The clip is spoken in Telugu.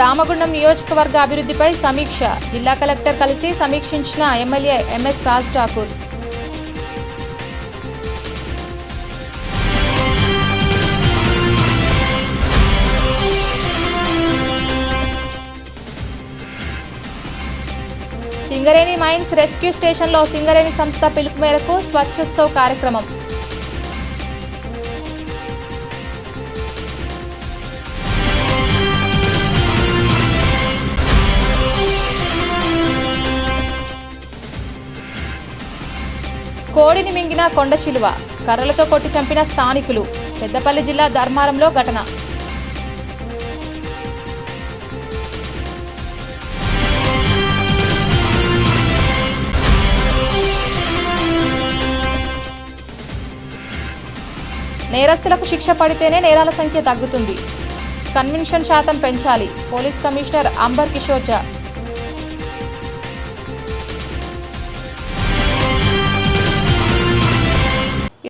రామగుండం నియోజకవర్గ అభివృద్ధిపై సమీక్ష. జిల్లా కలెక్టర్ కలిసి సమీక్షించిన MLA MS Raj Thakur. Singareni mines rescue స్టేషన్లో సింగరేణి సంస్థ పిలుపు మేరకు స్వచ్ఛోత్సవ్ కార్యక్రమం. కోడిని మింగిన కొండ చిలువ కర్రలతో కొట్టి చంపిన స్థానికులు పెద్దపల్లి జిల్లా ధర్మారంలో ఘటన. నేరస్తులకు శిక్ష పడితేనే నేరాల సంఖ్య తగ్గుతుంది. కన్విన్షన్ శాతం పెంచాలి పోలీస్ కమిషనర్ అంబర్ కిషోర్ జా